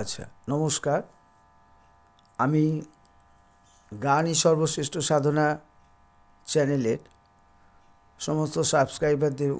আচ্ছা নমস্কার। আমি গানই সর্বশ্রেষ্ঠ সাধনা চ্যানেলের সমস্ত সাবস্ক্রাইবারদের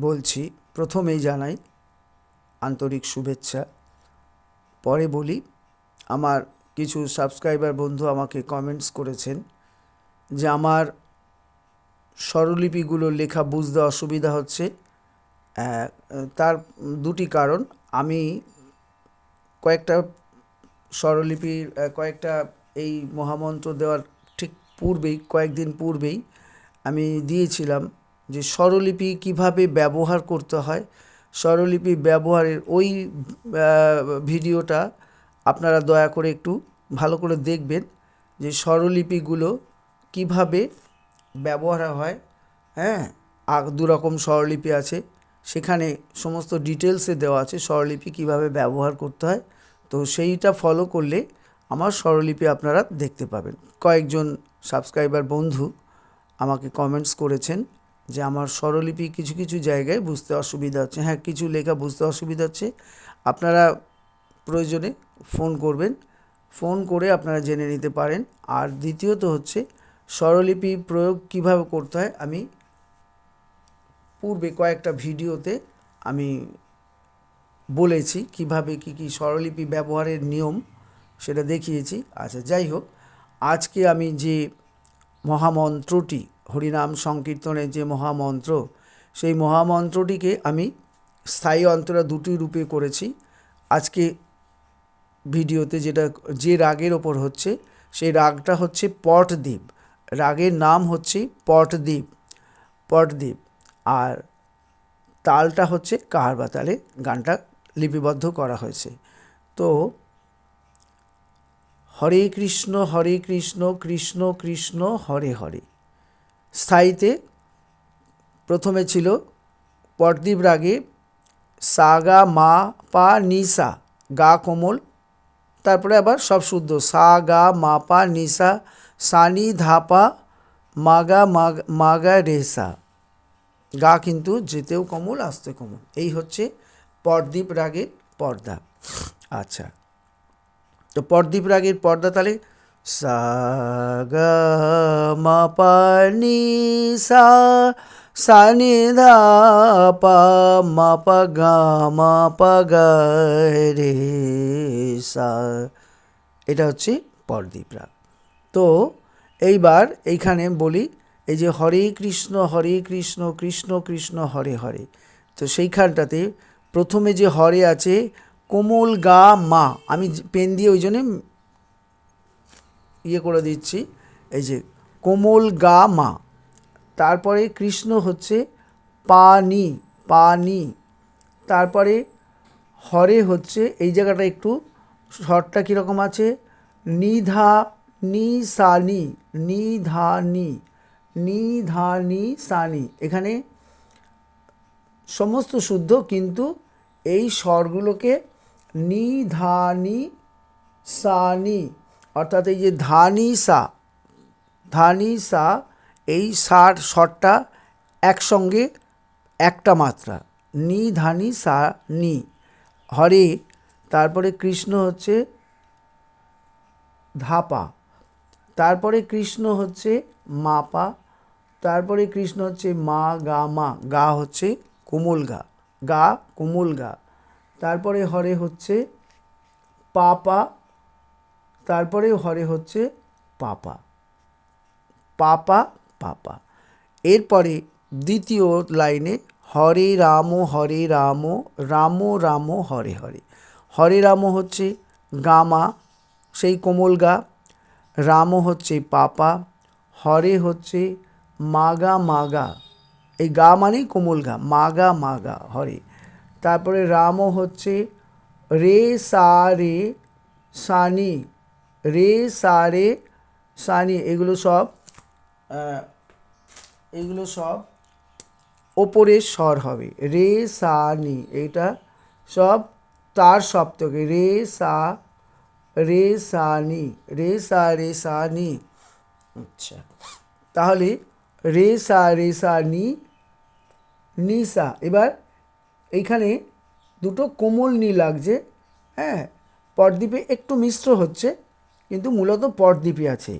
বলছি, প্রথমেই জানাই আন্তরিক শুভেচ্ছা। পরে বলি, আমার কিছু সাবস্ক্রাইবার বন্ধু আমাকে কমেন্টস করেছেন যে আমার স্বরলিপিগুলো লেখা বুঝতে অসুবিধা হচ্ছে। তার দুটি কারণ, আমি কয়েকটা স্বরলিপির কয়েকটা এই মহামন্ত্র দেওয়ার ঠিক পূর্বেই, কয়েকদিন পূর্বেই আমি দিয়েছিলাম যে স্বরলিপি কীভাবে ব্যবহার করতে হয়। স্বরলিপি ব্যবহারের ওই ভিডিওটা আপনারা দয়া করে একটু ভালো করে দেখবেন যে স্বরলিপিগুলো কীভাবে ব্যবহার হয়। হ্যাঁ দু রকম স্বরলিপি আছে। সেখানে সমস্ত ডিটেলসে দেওয়া আছে স্বরলিপি কীভাবে ব্যবহার করতে হয়। তো সেইটা ফলো করলে আমার স্বরলিপি আপনারা দেখতে পাবেন। কয়েকজন সাবস্ক্রাইবার বন্ধু আমাকে কমেন্টস করেছেন যে আমার স্বরলিপি কিছু কিছু জায়গায় বুঝতে অসুবিধা হচ্ছে। হ্যাঁ কিছু লেখা বুঝতে অসুবিধা হচ্ছে। আপনারা প্রয়োজনে ফোন করবেন। ফোন করে আপনারা জেনে নিতে পারেন। আর দ্বিতীয়ত হচ্ছে স্বরলিপি প্রয়োগ কীভাবে করতে হয় আমি পূর্বে কয়েকটা ভিডিওতে আমি বলেছি কীভাবে কি কি স্বরলিপি ব্যবহারের নিয়ম সেটা দেখিয়েছি। আচ্ছা যাই হোক, আজকে আমি যে মহামন্ত্রটি, হরিনাম সংকীর্তনের যে মহামন্ত্র, সেই মহামন্ত্রটিকে আমি স্থায়ী অন্তরা দুটি রূপে করেছি। আজকে ভিডিওতে যেটা, যে রাগের ওপর হচ্ছে, সেই রাগটা হচ্ছে পটদ্বীপ। রাগের নাম হচ্ছে পটদ্বীপ। পটদ্বীপ। আর তালটা হচ্ছে কাহারবা তালে গানটা লিপিবদ্ধ করা হয়েছে। তো হরে কৃষ্ণ হরে কৃষ্ণ কৃষ্ণ কৃষ্ণ, হরে হরে। স্থায়ীতে প্রথমে ছিল পটদ্বীপ রাগে সা গা মা, পা নিসা গা, কোমল। তারপরে আবার সব শুদ্ধ, সা, গা, মা, পা নিসা সানি ধাপা মাগ মাগা রেসা গা কিন্তু যেতেও কোমল, আসতে কমল। এই হচ্ছে পরদীপ রাগের পর্দা। আচ্ছা। তো পরদীপ রাগের পর্দা তাহলে সা, গা নি, সা নি পা, মা, পা, গা, মা, পা, গা, রে, সা। এটা হচ্ছে পরদীপ রাগ। তো এইবার এইখানে বলি এই যে হরে কৃষ্ণ হরে কৃষ্ণ কৃষ্ণ কৃষ্ণ, হরে হরে। তো সেইখানটাতে প্রথমে যে হরে আছে, কোমল গা, মা। আমি পেন দিয়ে ওই জন্যে ইয়ে করে দিচ্ছি। এই যে কোমল গা, মা। তারপরে কৃষ্ণ হচ্ছে পানি পানি। তারপরে হরে হচ্ছে, এই জায়গাটা একটু শর্টটা কীরকম আছে? নিধা নিধানি সানি এখানে সমস্ত শুদ্ধ, কিন্তু এই স্বরগুলোকে নিধানি সানি অর্থাৎ এই যে ধানি সা ধানি সা, এই সার স্বরটা একসঙ্গে একটা মাত্রা। নি ধানি সা, নি, হরে, তারপরে কৃষ্ণ হচ্ছে ধাপা তারপরে কৃষ্ণ হচ্ছে মাপা তারপরে কৃষ্ণ হচ্ছে মা, গা মা। গা হচ্ছে কোমল গা। গা, কোমল গা। তারপরে হরে হচ্ছে পাপা। তারপরে হরে হচ্ছে পাপা। পাপা পাপা। এরপরে দ্বিতীয় লাইনে হরে রাম হরে রাম রাম রাম, হরে হরে। হরে, রাম হচ্ছে গামা সেই কোমল গা। রাম হচ্ছে পাপা। হরে হচ্ছে মাগা মাগা। এই গা মানেই কোমল গা, মাগা মাগা, হরে। তারপরে রাম হচ্ছে রে সা রে সানি, রে সা রে সানি, এগুলো সব এগুলো সব ওপরের স্বর হবে। রে সা নি, এটা সব তার সপ্তকে, রে সা রে সা নি, রে সা রে সা নি। আচ্ছা তাহলে রে সা রে সা, নি নি সা। এবার এইখানে দুটো কোমল নি লাগছে হ্যাঁ? পরদ্বীপে একটু মিশ্র হচ্ছে, কিন্তু মূলত পরদ্বীপে আছে।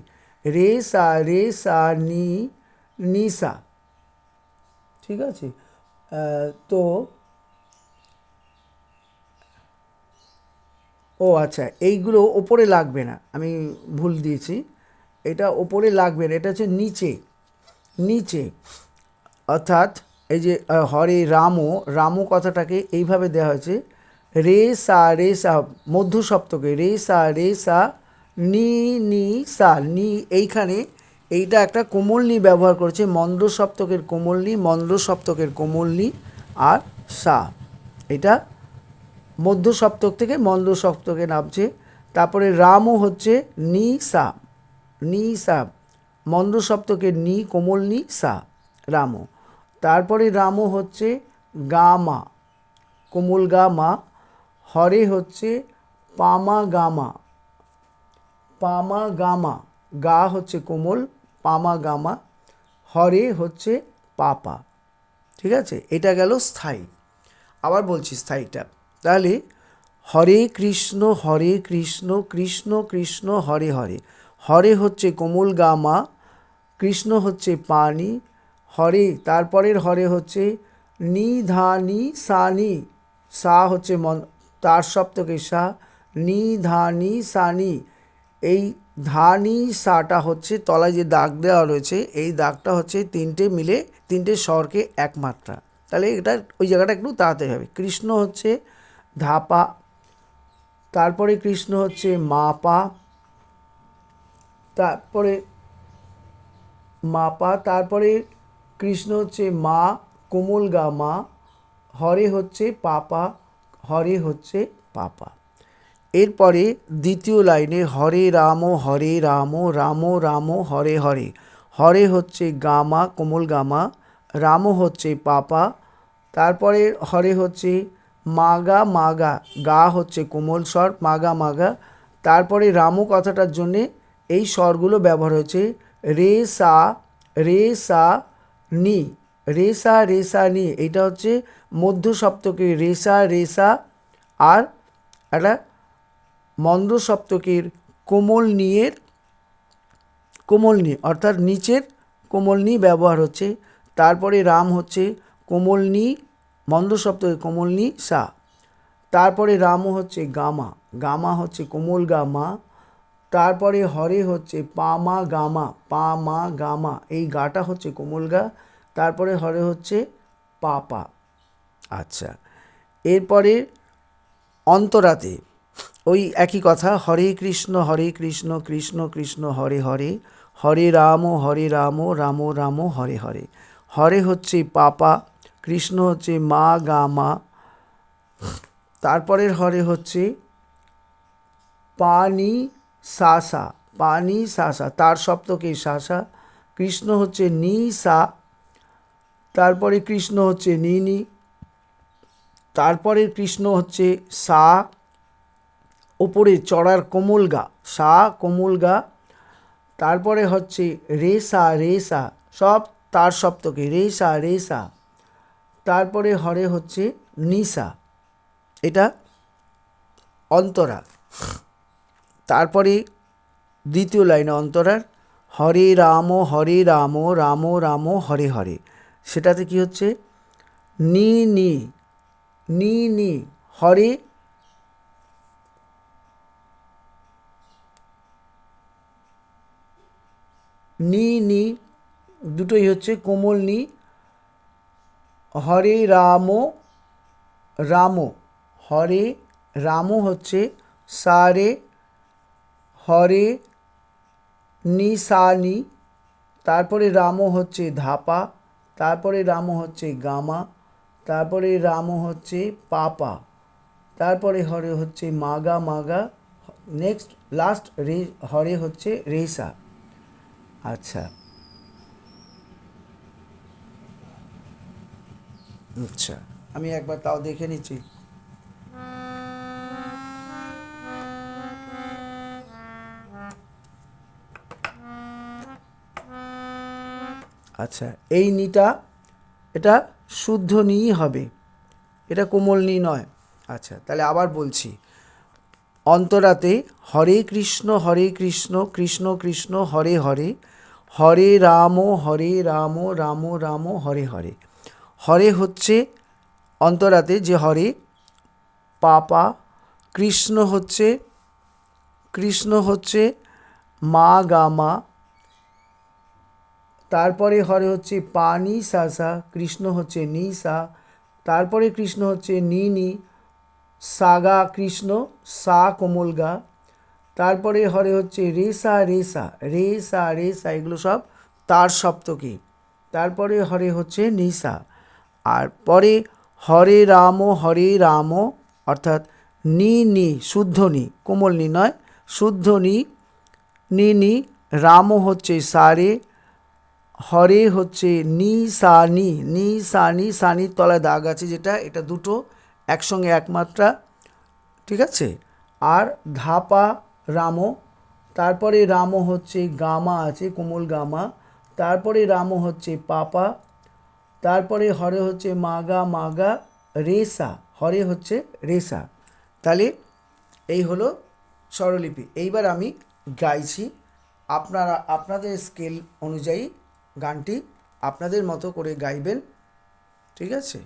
রে সা রে সা, নি নি সা। ঠিক আছে? তো ও আচ্ছা এইগুলো ওপরে লাগবে না, আমি ভুল দিয়েছি। এটা ওপরে লাগবে না, এটা হচ্ছে নিচে। নিচে। অর্থাৎ এই যে হরে রামো রামো কথাটাকে এইভাবে দেওয়া হয়েছে, রে সা রে সা মধ্য সপ্তকে রে সা রে সা, নি নি, সা, নি, এইখানে এইটা একটা কোমলনি ব্যবহার করেছে মন্দ্র সপ্তকের কোমলনি মন্দ্র সপ্তকের কোমলনি আর সা। এটা মধ্য সপ্তক থেকে মন্দ সপ্তকে নামছে, তারপরে রামও হচ্ছে নি সা নি সা। মন্দ সপ্তকের নি, কোমল নি, সা রামও তারপরে রামও হচ্ছে গামা কোমল গামা হরে হচ্ছে পামা গামা পামা গামা গা হচ্ছে কোমল, পামা গামা হরে হচ্ছে পাপা। ঠিক আছে? এটা গেল স্থায়ী। আবার বলছি স্থায়ীটা। তাহলে হরে কৃষ্ণ হরে কৃষ্ণ কৃষ্ণ কৃষ্ণ, হরে হরে। হরে হচ্ছে কোমল গামা কৃষ্ণ হচ্ছে পানি হরে, তারপরের হরে হচ্ছে নি ধা নি সা নি, সা হচ্ছে মন, তার সপ্তকে সা, নি ধা নি সা নি, এই ধানি সাটা হচ্ছে তলায় যে দাগ দেওয়া রয়েছে, এই দাগটা হচ্ছে তিনটে মিলে তিনটে স্বরকে এক মাত্রা তাহলে এটা ওই জায়গাটা একটু তাড়াতাড়ি হবে। কৃষ্ণ হচ্ছে ধাপা তারপরে কৃষ্ণ হচ্ছে মাপা তারপরে মাপা, তারপরে কৃষ্ণ হচ্ছে মা, কোমল গা মা, হরে হচ্ছে পাপা, হরে হচ্ছে পাপা। এরপরে দ্বিতীয় লাইনে হরে রাম হরে রাম রাম রাম, হরে হরে। হরে হচ্ছে গামা কোমল গামা রাম হচ্ছে পাপা, তারপরে হরে হচ্ছে মাগা মাগা গা হচ্ছে কোমল স্বর মাগা মাগা তারপরে রামু কথাটার জন্যে এই স্বরগুলো ব্যবহার হয়েছে রে সা রে সা, নি। রে সা রে সা, নি। এটা হচ্ছে মধ্য সপ্তকে রেসা রেসা আর একটা মন্দ সপ্তকের কোমল নিয়ের কোমল নি, অর্থাৎ নিচের কোমল নি ব্যবহার হচ্ছে। তারপরে রাম হচ্ছে কোমল নি মন্দ সপ্তকের কোমল নি, সা। তারপরে রামও হচ্ছে গামা। গামা হচ্ছে কোমল গামা। তারপরে হরে হচ্ছে পামা গামা পামা গামা এই গাটা হচ্ছে কোমল গা, তারপরে হরে হচ্ছে পাপা আচ্ছা এরপরে অন্তরাতে, ওই একই কথা, হরে কৃষ্ণ হরে কৃষ্ণ কৃষ্ণ কৃষ্ণ, হরে হরে হরে রাম হরে রাম রাম রাম, হরে হরে। হরে হচ্ছে পাপা কৃষ্ণ হচ্ছে মা গা মা, তারপরের হরে হচ্ছে পানি সাসা পানি সাসা, তার সপ্তকে সাসা, কৃষ্ণ হচ্ছে নি সা, তারপরে কৃষ্ণ হচ্ছে নি নি, তারপরে কৃষ্ণ হচ্ছে সা, ওপরে চড়ার কোমল গা, সা, কোমল গা, তারপরে হচ্ছে রে সা রে সা সব তার সপ্তকে রে সা রে সা তারপরে হরে হচ্ছে নিসা এটা অন্তরা। তারপরে দ্বিতীয় লাইনে অন্তরার হরে রাম হরে রাম রাম রাম, হরে হরে। সেটাতে কি হচ্ছে? নি নি নি নি, হরে নি নি, দুটোই হচ্ছে কোমল নি, হরে রাম রাম, হরে রাম হচ্ছে সারে হরে নি সা নি তারপরে রাম হচ্ছে ধাপা, তারপরে রাম হচ্ছে গামা, তারপরে রাম হচ্ছে পাপা, তারপরে হরে হচ্ছে মাগা মাগা নেক্সট লাস্ট রে, হরে হচ্ছে রেসা আচ্ছা। আচ্ছা আমি একবার তাও দেখে নিচ্ছি। আচ্ছা এই নিটা, এটা শুদ্ধ নিই হবে। এটা কোমল নি নয়। আচ্ছা তাহলে আবার বলছি। অন্তরাতে হরে কৃষ্ণ হরে কৃষ্ণ কৃষ্ণ কৃষ্ণ, হরে হরে হরে রাম হরে রাম রাম রাম, হরে হরে। হরে হচ্ছে অন্তরাতে যে হরে, পাপা, কৃষ্ণ হচ্ছে কৃষ্ণ হচ্ছে মা, গামা তারপরে হরে হচ্ছে পানি সা কৃষ্ণ হচ্ছে নি সা, তারপরে কৃষ্ণ হচ্ছে নি নি সাগা কৃষ্ণ, সা কোমল গা, তারপরে হরে হচ্ছে রেসা রেসা রেসা রেসা এগুলো সব তার সপ্তকী, তারপরে হরে হচ্ছে নিসা আর পরে হরে রাম হরে রাম, অর্থাৎ নি নি, শুদ্ধ নি, কোমল নি নয়, শুদ্ধ নি নি নি, রাম হচ্ছে সারে হরে হচ্ছে নি সানি নি সানি সানির তলায় দাগ আছে যেটা, এটা দুটো একসঙ্গে একমাত্রা, ঠিক আছে? আর ধাপা রাম, তারপরে রাম হচ্ছে গামা আছে, কোমল গামা, তারপরে রাম হচ্ছে পাপা, তারপরে হরে হচ্ছে মাগা মাগা রেসা, হরে হচ্ছে রেসা। তাহলে এই হলো স্বরলিপি। এইবার আমি গাইছি। আপনারা, আপনাদের স্কেল অনুযায়ী গানটি আপনাদের মতো করে গাইবেন ঠিক আছে?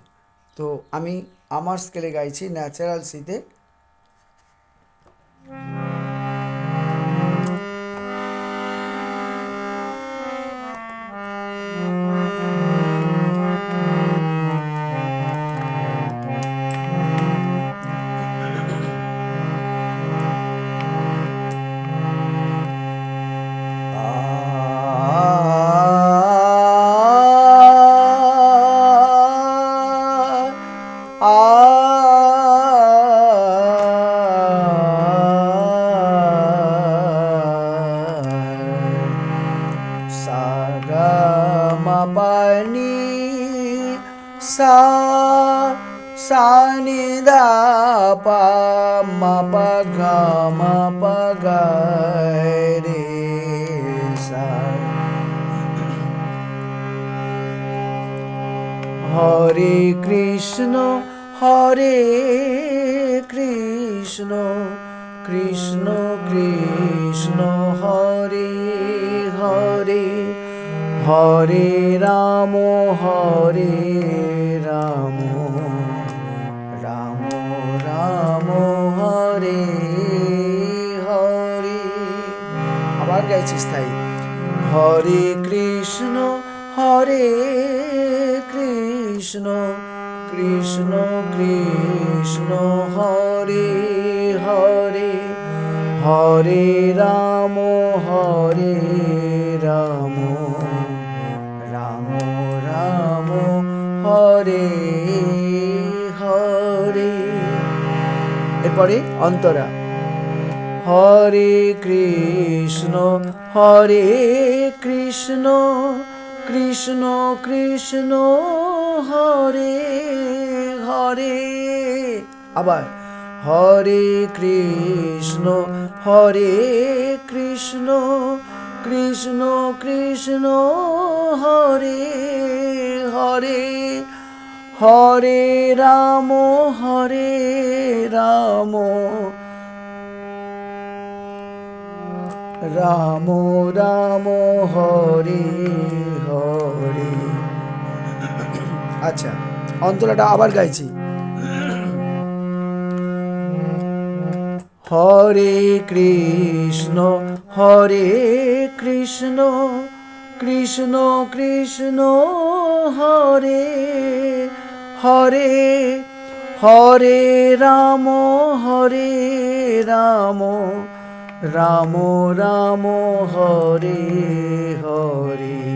তো আমি আমার স্কেলে গাইছি ন্যাচারাল সিতে হরে কৃষ্ণ হরে কৃষ্ণ কৃষ্ণ কৃষ্ণ, হরে হরে হরে রাম হরে রাম রাম রাম, হরে হরে। আবার গাইছি স্থায়ী হরে কৃষ্ণ হরে কৃষ্ণ। কৃষ্ণ কৃষ্ণ হরে হরে হরে রাম হরে রাম রাম রাম, হরে হরে। এরপরে অন্তরা, হরে কৃষ্ণ হরে কৃষ্ণ কৃষ্ণ কৃষ্ণ, হরে হরে। আবার, হরে কৃষ্ণ হরে কৃষ্ণ কৃষ্ণ কৃষ্ণ, হরে হরে। হরে রাম হরে রাম। রাম রাম, হরে। আচ্ছা অন্তরাটা আবার গাইছি। হরে কৃষ্ণ হরে কৃষ্ণ কৃষ্ণ কৃষ্ণ, হরে হরে হরে রাম হরে রাম রাম রাম, হরে হরে।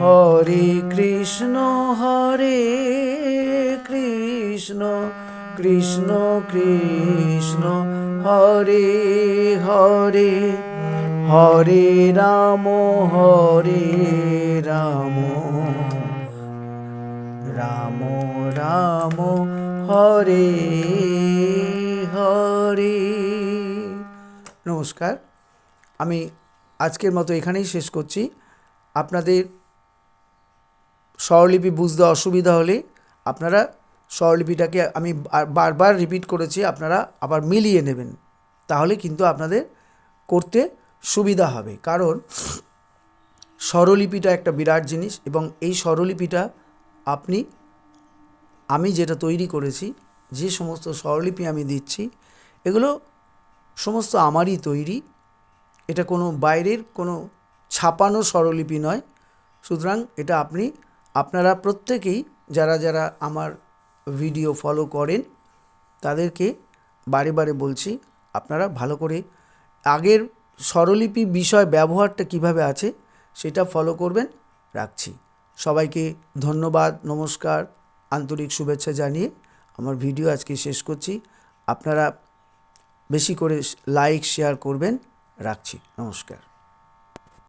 হরে কৃষ্ণ হরে কৃষ্ণ কৃষ্ণ কৃষ্ণ, হরে হরে হরে রাম হরে রাম রাম রাম, হরে হরে। নমস্কার, আমি আজকের মতো এখানেই শেষ করছি। আপনাদের স্বরলিপি বুঝতে অসুবিধা হলে আপনারা স্বরলিপিটাকে আমি বারবার রিপিট করেছি, আপনারা আবার মিলিয়ে নেবেন। তাহলে কিন্তু আপনাদের করতে সুবিধা হবে। কারণ স্বরলিপিটা একটা বিরাট জিনিস এবং এই স্বরলিপিটা আপনি, আমি যেটা তৈরি করেছি, যে সমস্ত স্বরলিপি আমি দিচ্ছি, এগুলো সমস্ত আমারই তৈরি। এটা কোনো বাইরের কোনো ছাপানো স্বরলিপি নয়। সুতরাং এটা আপনি আপনারা প্রত্যেকেই যারা যারা আমার ভিডিও ফলো করেন, তাদেরকে বারে বারে বলছি, আপনারা ভালো করে আগের স্বরলিপি বিষয় ব্যবহারটা কীভাবে আছে সেটা ফলো করবেন, রাখছি। সবাইকে ধন্যবাদ, নমস্কার, আন্তরিক শুভেচ্ছা জানিয়ে আমার ভিডিও আজকে শেষ করছি। আপনারা বেশি করে লাইক শেয়ার করবেন, রাখছি। নমস্কার।